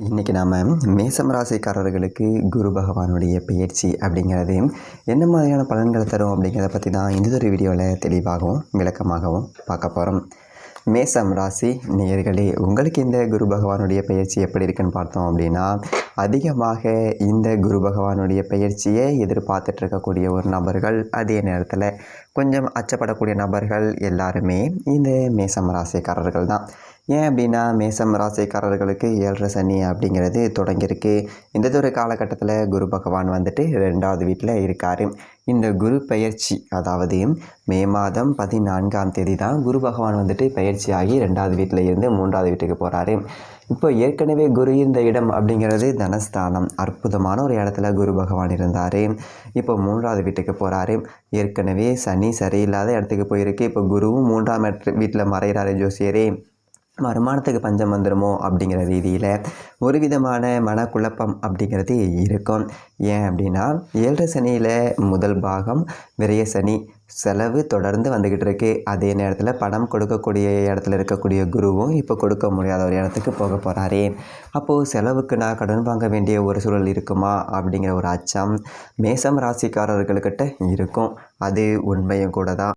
இன்றைக்கி நாம் மேசம் ராசிக்காரர்களுக்கு குரு பகவானுடைய பயிற்சி அப்படிங்கிறது என்ன மாதிரியான பலன்களை தரும் அப்படிங்கிறத பற்றி தான் இந்த ஒரு வீடியோவில் தெளிவாகவும் விளக்கமாகவும் பார்க்க போகிறோம் மேசம் ராசி நேர்களே உங்களுக்கு இந்த குரு பகவானுடைய பயிற்சி எப்படி இருக்குன்னு பார்த்தோம் அப்படின்னா அதிகமாக இந்த குரு பகவானுடைய பயிற்சியை எதிர்பார்த்துட்டு இருக்கக்கூடிய ஒரு நபர்கள் அதே நேரத்தில் கொஞ்சம் அச்சப்படக்கூடிய நபர்கள் எல்லாருமே இந்த மேசம் ராசிக்காரர்கள் தான். ஏன் அப்படின்னா மேசம் ராசிக்காரர்களுக்கு ஏழரை சனி அப்படிங்கிறது தொடங்கியிருக்கு. இந்த ஒரு காலகட்டத்தில் குரு பகவான் வந்துட்டு ரெண்டாவது வீட்டில் இருக்கார். இந்த குரு பயிற்சி அதாவது மே மாதம் பதினான்காம் தேதி தான் குரு பகவான் வந்துட்டு பயிற்சியாகி ரெண்டாவது வீட்டில் இருந்து மூன்றாவது வீட்டுக்கு போகிறாரு இப்போ ஏற்கனவே குரு இருந்த இடம் அப்படிங்கிறது தனஸ்தானம். அற்புதமான ஒரு இடத்துல குரு பகவான் இருந்தார். இப்போ மூன்றாவது வீட்டுக்கு போகிறாரு ஏற்கனவே சனி சரியில்லாத இடத்துக்கு போயிருக்கு. இப்போ குருவும் மூன்றாம் இடத்து வீட்டில் மறைகிறாரு ஜோசியரே. வருமானத்துக்கு பஞ்சம் வந்துடுமோ அப்படிங்கிற ரீதியில் ஒரு விதமான மனக்குழப்பம் அப்படிங்கிறது இருக்கும். ஏன் அப்படின்னா ஏழரை சனியில் முதல் பாகம் விரைய சனி செலவு தொடர்ந்து வந்துக்கிட்டு இருக்கு. அதே நேரத்தில் பணம் கொடுக்கக்கூடிய இடத்துல இருக்கக்கூடிய குருவும் இப்போ கொடுக்க முடியாத ஒரு இடத்துக்கு போக போகிறாரே அப்போது செலவுக்கு நான் கடன் வாங்க வேண்டிய ஒரு சூழல் இருக்குமா அப்படிங்கிற ஒரு அச்சம் மேசம் ராசிக்காரர்களுக்கிட்ட இருக்கும். அது உண்மையும் கூட தான்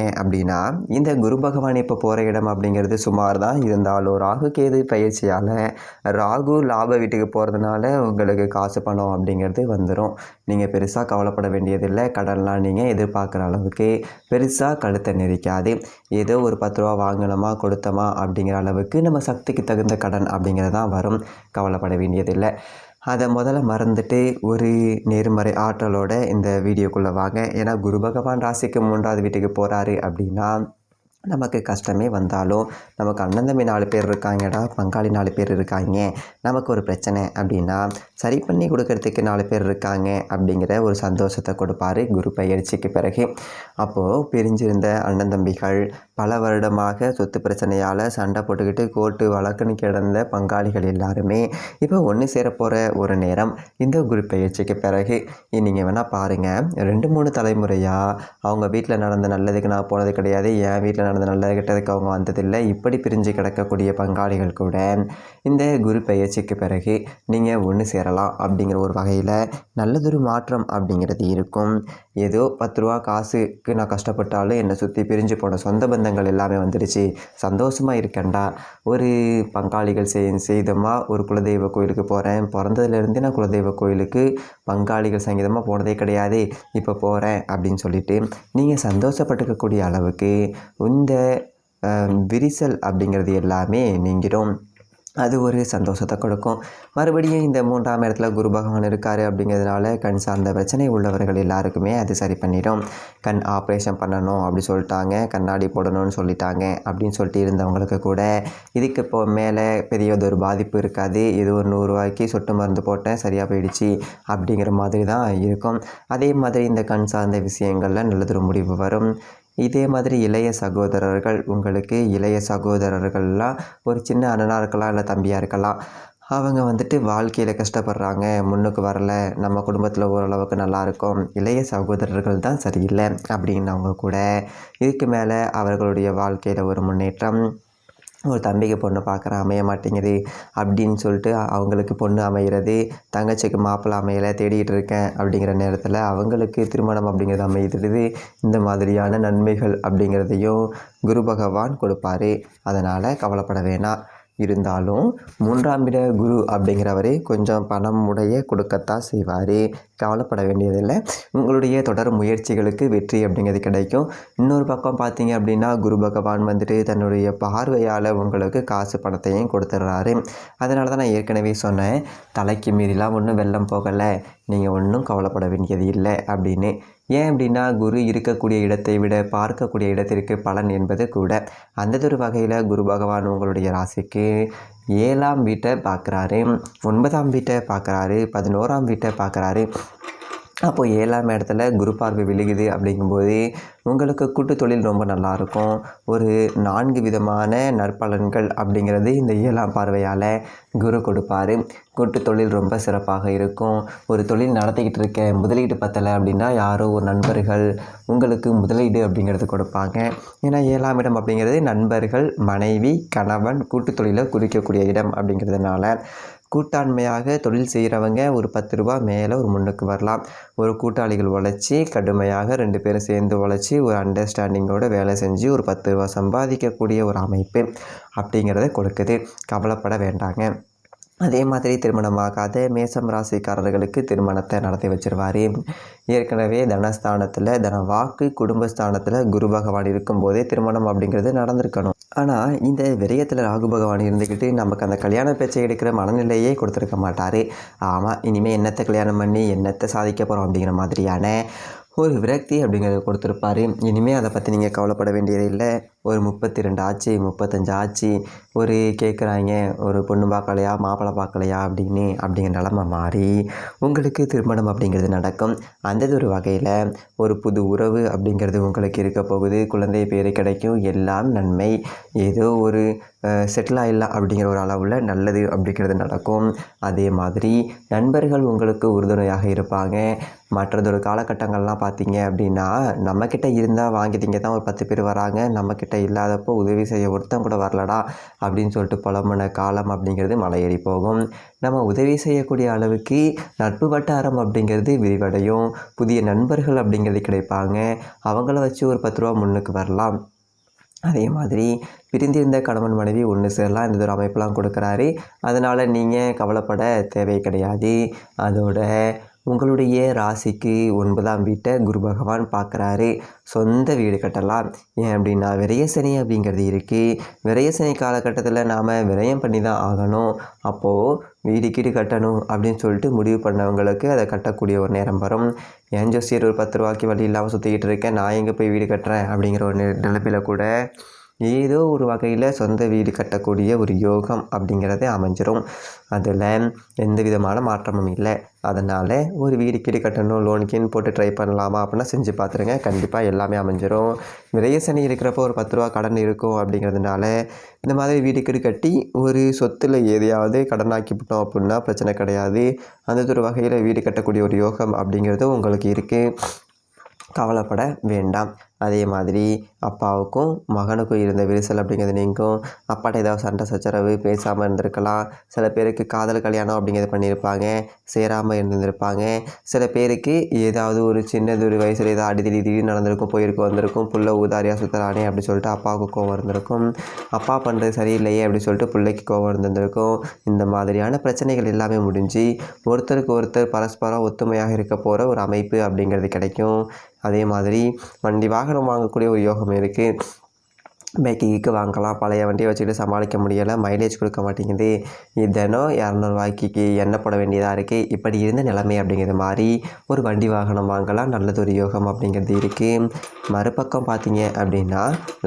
ஏன் அப்படின்னா இந்த குரு பகவான் இப்போ போகிற இடம் அப்படிங்கிறது சுமார் தான் இருந்தாலும் ராகு கேது பயிற்சியால் ராகு லாப வீட்டுக்கு போகிறதுனால உங்களுக்கு காசு பணம் அப்படிங்கிறது வந்துடும் நீங்கள் பெருசாக கவலைப்பட வேண்டியதில்லை. கடன்லாம் நீங்கள் எதிர்பார்க்குற அளவுக்கு பெருசாக கழுத்தை நெரிக்காது. ஏதோ ஒரு பத்து ரூபா வாங்கணுமா கொடுத்தோமா அப்படிங்கிற அளவுக்கு நம்ம சக்திக்கு தகுந்த கடன் அப்படிங்கிறது தான் வரும். கவலைப்பட வேண்டியதில்லை. அதை முதல்ல மறந்துட்டு ஒரு நேர்மறை ஆற்றலோட இந்த வீடியோக்குள்ளே வாங்க. ஏன்னா குரு பகவான் ராசிக்கு மூன்றாவது வீட்டுக்கு போகிறாரு அப்படின்னா நமக்கு கஷ்டமே வந்தாலும் நமக்கு அண்ணன் தம்பி நாலு பேர் இருக்காங்கடா பங்காளி நாலு பேர் இருக்காங்க நமக்கு ஒரு பிரச்சனை அப்படின்னா சரி பண்ணி கொடுக்கறதுக்கு நாலு பேர் இருக்காங்க அப்படிங்கிற ஒரு சந்தோஷத்தை கொடுப்பாரு குரு பயிற்சிக்கு பிறகு. அப்போது பிரிஞ்சிருந்த அண்ணன் தம்பிகள் பல வருடமாக சொத்து பிரச்சனையால் சண்டை போட்டுக்கிட்டு கோர்ட்டு வழக்குன்னு கிடந்த பங்காளிகள் எல்லாருமே இப்போ ஒன்று சேர போகிற ஒரு நேரம் இந்த குரு பயிற்சிக்கு பிறகு. நீங்கள் வேணால் பாருங்கள் ரெண்டு மூணு தலைமுறையாக அவங்க வீட்டில் நடந்த நல்லதுக்கு நான் போனது கிடையாது என் வீட்டில் நடந்த நல்லது கெட்டதுக்கு அவங்க வந்ததில்லை இப்படி பிரிஞ்சு கிடக்கக்கூடிய பங்காளிகள் கூட. இந்த குரு பயிற்சிக்கு பிறகு நீங்கள் ஒன்று சேர பெறலாம் அப்படிங்கிற ஒரு வகையில் நல்லதொரு மாற்றம் அப்படிங்கிறது இருக்கும். ஏதோ பத்து ரூபா காசுக்கு நான் கஷ்டப்பட்டாலும் என்னை சுற்றி பிரிஞ்சு போன சொந்த பந்தங்கள் எல்லாமே வந்துடுச்சு. சந்தோஷமாக இருக்கேன்டா. ஒரு பங்காளிகள் செய் செய்தமா? ஒரு குலதெய்வ கோயிலுக்கு போகிறேன் பிறந்ததுலேருந்து நான் குலதெய்வ கோயிலுக்கு பங்காளிகள் சங்கீதமாக போனதே கிடையாது. இப்போ போகிறேன் அப்படின்னு சொல்லிட்டு நீங்கள் சந்தோஷப்பட்டுக்கக்கூடிய அளவுக்கு இந்த விரிசல் அப்படிங்கிறது எல்லாமே நீங்கிடும். அது ஒரு சந்தோஷத்தை கொடுக்கும். மறுபடியும் இந்த மூன்றாம் இடத்துல குரு பகவான் இருக்கார் அப்படிங்கிறதுனால கண் சார்ந்த பிரச்சனை உள்ளவர்கள் எல்லாருக்குமே அது சரி பண்ணிடும். கண் ஆப்ரேஷன் பண்ணணும் அப்படி சொல்லிட்டாங்க. கண்ணாடி போடணும்னு சொல்லிட்டாங்க அப்படின்னு சொல்லிட்டு இருந்தவங்களுக்கு கூட இதுக்கு இப்போ மேலே பெரியதொரு பாதிப்பு இருக்காது. இது ஒரு நூறுரூவாய்க்கு சொட்டு மருந்து போட்டேன் சரியாக போயிடுச்சு அப்படிங்கிற மாதிரி தான் இருக்கும். அதே மாதிரி இந்த கண் சார்ந்த விஷயங்களில் நல்லதொரு முடிவு வரும். இதே மாதிரி இளைய சகோதரர்கள் உங்களுக்கு இளைய சகோதரர்கள்லாம் ஒரு சின்ன அண்ணனாக இருக்கலாம் இல்லை தம்பியாக இருக்கலாம். அவங்க வந்துட்டு வாழ்க்கையில் கஷ்டப்படுறாங்க முன்னுக்கு வரல நம்ம குடும்பத்தில் ஓரளவுக்கு நல்லாயிருக்கும் இளைய சகோதரர்கள் தான் சரியில்லை அப்படின்னவங்க கூட இதுக்கு மேலே அவர்களுடைய வாழ்க்கையில் ஒரு முன்னேற்றம் ஒரு தம்பிக்கு பொண்ணு பார்க்குறேன் அமைய மாட்டேங்குது அப்படின்னு சொல்லிட்டு அவங்களுக்கு பொண்ணு அமைகிறது தங்கச்சிக்கு மாப்பிள்ளை அமையலை தேடிகிட்டு இருக்கேன் அப்படிங்கிற நேரத்தில் அவங்களுக்கு திருமணம் அப்படிங்கிறது அமைகிறது இந்த மாதிரியான நன்மைகள் அப்படிங்கிறதையும் குரு பகவான் கொடுப்பாரு. அதனால் கவலைப்பட வேணாம். இருந்தாலும் மூன்றாம் இட குரு அப்படிங்கிறவரே கொஞ்சம் பணம் உடைய கொடுக்கத்தான் செய்வார். கவலைப்பட வேண்டியதில்லை. உங்களுடைய தொடர் முயற்சிகளுக்கு வெற்றி அப்படிங்கிறது கிடைக்கும். இன்னொரு பக்கம் பார்த்தீங்க அப்படின்னா குரு பகவான் வந்துட்டு தன்னுடைய பார்வையால் உங்களுக்கு காசு பணத்தையும் கொடுத்துட்றாரு. அதனால தான் நான் ஏற்கனவே சொன்னேன் தலைக்கு மீறிலாம் ஒன்றும் வெள்ளம் போகலை. நீங்கள் ஒன்றும் கவலைப்பட வேண்டியது இல்லை அப்படின்னு. ஏன் அப்படின்னா குரு இருக்கக்கூடிய இடத்தை விட பார்க்கக்கூடிய இடத்திற்கு பலன் என்பது கூட அந்ததொரு வகையில் குரு பகவான் உங்களுடைய ராசிக்கு ஏழாம் வீட்டை பார்க்குறாரு ஒன்பதாம் வீட்டை பார்க்குறாரு பதினோராம் வீட்டை பார்க்குறாரு. அப்போ ஏழாம் இடத்துல குரு பார்வை விழுகுது அப்படிங்கும்போது உங்களுக்கு கூட்டு தொழில் ரொம்ப நல்லாயிருக்கும். ஒரு நான்கு விதமான நற்பலன்கள் அப்படிங்கிறது இந்த ஏழாம் பார்வையால் குரு கொடுப்பாரு. கூட்டு தொழில் ரொம்ப சிறப்பாக இருக்கும். ஒரு தொழில் நடத்திக்கிட்டு இருக்க முதலீடு பத்தலை அப்படின்னா யாரோ ஒரு நண்பர்கள் உங்களுக்கு முதலீடு அப்படிங்கிறது கொடுப்பாங்க. ஏன்னா ஏழாம் இடம் அப்படிங்கிறது நண்பர்கள் மனைவி கணவன் கூட்டு தொழிலை குறிக்கக்கூடிய இடம் அப்படிங்கிறதுனால. கூட்டாண்மையாக தொழில் செய்கிறவங்க ஒரு பத்து ரூபா மேலே ஒரு முன்னுக்கு வரலாம். ஒரு கூட்டாளிகள் உழைச்சி கடுமையாக ரெண்டு பேரும் சேர்ந்து உழைச்சி ஒரு அண்டர்ஸ்டாண்டிங்கோட வேலை செஞ்சு ஒரு பத்து ரூபா சம்பாதிக்கக்கூடிய ஒரு அமைப்பு அப்படிங்கிறத கொடுக்குது. கவலைப்பட வேண்டாங்க. அதே மாதிரி திருமணமாகாத மேசம் ராசிக்காரர்களுக்கு திருமணத்தை நடத்தி வச்சிருவார். ஏற்கனவே தனஸ்தானத்தில் தன வாக்கு குடும்பஸ்தானத்தில் குரு பகவான் இருக்கும்போதே திருமணம் அப்படிங்கிறது நடந்திருக்கணும். ஆனால் இந்த விரயத்தில் ராகு பகவான் இருந்துக்கிட்டு நமக்கு அந்த கல்யாண பேச்சை எடுக்கிற மனநிலையே கொடுத்துருக்க மாட்டார். ஆமாம் இனிமேல் என்னத்தை கல்யாணம் பண்ணி என்னத்தை சாதிக்க போகிறோம் அப்படிங்கிற மாதிரியான ஒரு விரக்தி அப்படிங்கிறத கொடுத்துருப்பாரு. இனிமேல் அதை பற்றி நீங்கள் கவலைப்பட வேண்டியது இல்லை ஒரு முப்பத்தி ரெண்டு ஆச்சு முப்பத்தஞ்சு ஆச்சு ஒரு கேட்குறாங்க ஒரு பொண்ணு பார்க்கலையா மாப்பிள்ளை பார்க்கலையா அப்படின்னு அப்படிங்கிற நிலமை மாறி உங்களுக்கு திருமணம் அப்படிங்கிறது நடக்கும். அந்த ஒரு வகையில் ஒரு புது உறவு அப்படிங்கிறது உங்களுக்கு இருக்க போகுது. குழந்தை பேர் கிடைக்கும். எல்லாம் நன்மை. ஏதோ ஒரு செட்டில் ஆகிடலாம் அப்படிங்கிற ஒரு அளவில் நல்லது அப்படிங்கிறது நடக்கும். அதே மாதிரி நண்பர்கள் உங்களுக்கு உறுதுணையாக இருப்பாங்க. மற்றதொரு காலகட்டங்கள்லாம் பார்த்தீங்க அப்படின்னா நம்மக்கிட்ட இருந்தால் வாங்கிட்டீங்க தான் ஒரு பத்து பேர் வராங்க. நம்மக்கிட்ட இல்லாதப்போ உதவி செய்ய ஒருத்தன் கூட வரலடா. அப்படின்னு சொல்லிட்டு புலம்புன காலம் அப்படிங்கிறது மலையேறி போகும். நம்ம உதவி செய்யக்கூடிய அளவுக்கு நட்பு வட்டாரம் அப்படிங்கிறது விரிவடையும். புதிய நண்பர்கள் அப்படிங்கிறது கிடைப்பாங்க. அவங்கள வச்சு ஒரு பத்து ரூபா முன்னுக்கு வரலாம். அதே மாதிரி பிரிந்திருந்த கணவன் மனைவி ஒன்று சேரலாம். இந்த ஒரு அமைப்பெலாம் கொடுக்குறாரு. அதனால் நீங்கள் கவலைப்பட தேவை கிடையாது. அதோட உங்களுடைய ராசிக்கு ஒன்பதாம் வீட்டை குரு பகவான் பார்க்குறாரு. சொந்த வீடு கட்டலாம். ஏன் அப்படின்னா விரயசனி அப்படிங்கிறது இருக்குது விரயசனி காலகட்டத்தில் நாம் விரயம் பண்ணி தான் ஆகணும். அப்போது வீடு கீடு கட்டணும் அப்படின்னு சொல்லிட்டு முடிவு பண்ணவங்களுக்கு அதை கட்டக்கூடிய ஒரு நேரம் வரும். ஏன் ஜோசியர் ஒரு பத்து ரூபாய்க்கு வழி இல்லாமல் சுற்றிக்கிட்டு இருக்கேன். நான் எங்கே போய் வீடு கட்டுறேன் அப்படிங்கிற ஒரு நிலப்பில் கூட ஏதோ ஒரு வகையில் சொந்த வீடு கட்டக்கூடிய ஒரு யோகம் அப்படிங்கிறதே அமைஞ்சிரும். அதில் எந்த விதமான மாற்றமும் இல்லை. அதனால் ஒரு வீடு கீடு கட்டணும் லோனுக்குன்னு போட்டு ட்ரை பண்ணலாமா அப்படின்னா செஞ்சு பார்த்துருங்க கண்டிப்பாக எல்லாமே அமைஞ்சிரும். விரைய சனி இருக்கிறப்போ ஒரு பத்து ரூபா கடன் இருக்கும் அப்படிங்கிறதுனால இந்த மாதிரி வீடு கீடு கட்டி ஒரு சொத்தில் எதையாவது கடனாக்கிவிட்டோம் அப்படின்னா பிரச்சனை கிடையாது. அந்த ஒரு வகையில் வீடு கட்டக்கூடிய ஒரு யோகம் அப்படிங்கிறது உங்களுக்கு இருக்குது கவலைப்பட வேண்டாம். அதே மாதிரி அப்பாவுக்கும் மகனுக்கும் இருந்த விரிசல் அப்படிங்கிறது நீங்கும். அப்பாட்ட ஏதாவது சண்டை சச்சரவு பேசாமல் இருந்திருக்கலாம். சில பேருக்கு காதல் கல்யாணம் அப்படிங்கிறது பண்ணியிருப்பாங்க. சேராமல் இருந்திருப்பாங்க. சில பேருக்கு ஏதாவது ஒரு சின்னது ஒரு வயசில் ஏதாவது அடி திடீர் திடீர்னு நடந்திருக்கும் போயிருக்கும் வந்திருக்கும் புள்ள ஊதாரியாக சுற்றுறானே அப்படி சொல்லிட்டு அப்பாவுக்கு கோவம் இருந்திருக்கும் அப்பா பண்ணுறது சரியில்லையே அப்படி சொல்லிட்டு பிள்ளைக்கு கோவம் இருந்திருக்கும் இந்த மாதிரியான பிரச்சனைகள் எல்லாமே முடிஞ்சு ஒருத்தருக்கு ஒருத்தர் பரஸ்பரம் ஒத்துமையாக இருக்க போகிற ஒரு அமைப்பு அப்படிங்கிறது கிடைக்கும். அதே மாதிரி வண்டி வாகனம் வாங்கக்கூடிய ஒரு யோகம் இருக்குது பைக்கு கீக்கு வாங்கலாம். பழைய வண்டியை வச்சுக்கிட்டு சமாளிக்க முடியலை. மைலேஜ் கொடுக்க மாட்டேங்குது. தினம் இரநூறுவாய்க்கு எண்ணெய் போட வேண்டியதாக இருக்குது இப்படி இருந்த நிலைமை அப்படிங்கிறது மாதிரி ஒரு வண்டி வாகனம் வாங்கலாம். நல்லது ஒரு யோகம் அப்படிங்கிறது இருக்குது மறுபக்கம் பார்த்தீங்க அப்படின்னா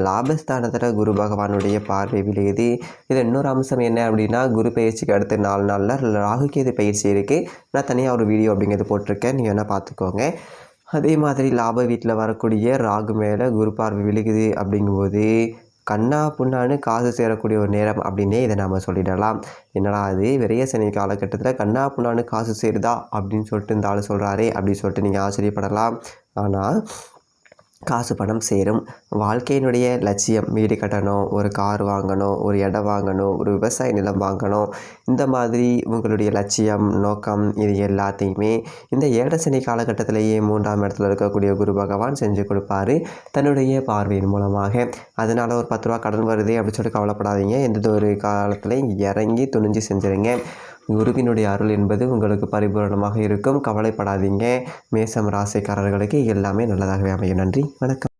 லாபஸ்தானத்தில் குரு பகவானுடைய பார்வை விழுகுது. இதில் இன்னொரு அம்சம் என்ன அப்படின்னா குரு பயிற்சிக்கு அடுத்த நாலு நாளில் ராகுகேது பயிற்சி இருக்குது நான் தனியாக ஒரு வீடியோ அப்படிங்கிறது போட்டிருக்கேன். நீங்கள் வேணால் பார்த்துக்கோங்க. அதே மாதிரி லாப வீட்டில் வரக்கூடிய ராகு மேலே குரு பார்வை விழுகுது அப்படிங்கும்போது கண்ணா புண்ணான்னு காசு சேரக்கூடிய ஒரு நேரம் அப்படின்னே இதை நாம் சொல்லிடலாம். என்னடா அது விரைய சனி காலகட்டத்தில் கண்ணா புண்ணான்னு காசு சேருதா அப்படின்னு சொல்லிட்டு இந்த ஆள் சொல்கிறாரே அப்படின்னு சொல்லிட்டு நீங்கள் ஆச்சரியப்படலாம். ஆனால் காசு பணம் சேரும். வாழ்க்கையினுடைய லட்சியம் வீடு கட்டணும் ஒரு கார் வாங்கணும் ஒரு இடம் வாங்கணும் ஒரு விவசாய நிலம் வாங்கணும். இந்த மாதிரி உங்களுடைய லட்சியம் நோக்கம் இது எல்லாத்தையுமே இந்த ஏடசனி காலகட்டத்திலேயே மூன்றாம் இடத்துல இருக்கக்கூடிய குரு பகவான் செஞ்சு கொடுப்பாரு தன்னுடைய பார்வையின் மூலமாக. அதனால் ஒரு பத்து ரூபா கடன் வருது அப்படின்னு சொல்லிட்டு கவலைப்படாதீங்க. எந்த ஒரு காலத்துலையும் இறங்கி துணிஞ்சு செஞ்சுருங்க. குருவினுடைய அருள் என்பது உங்களுக்கு பரிபூரணமாக இருக்கும். கவலைப்படாதீங்க. மேசம் ராசிக்காரர்களுக்கு எல்லாமே நல்லதாகவே அமையும். நன்றி. வணக்கம்.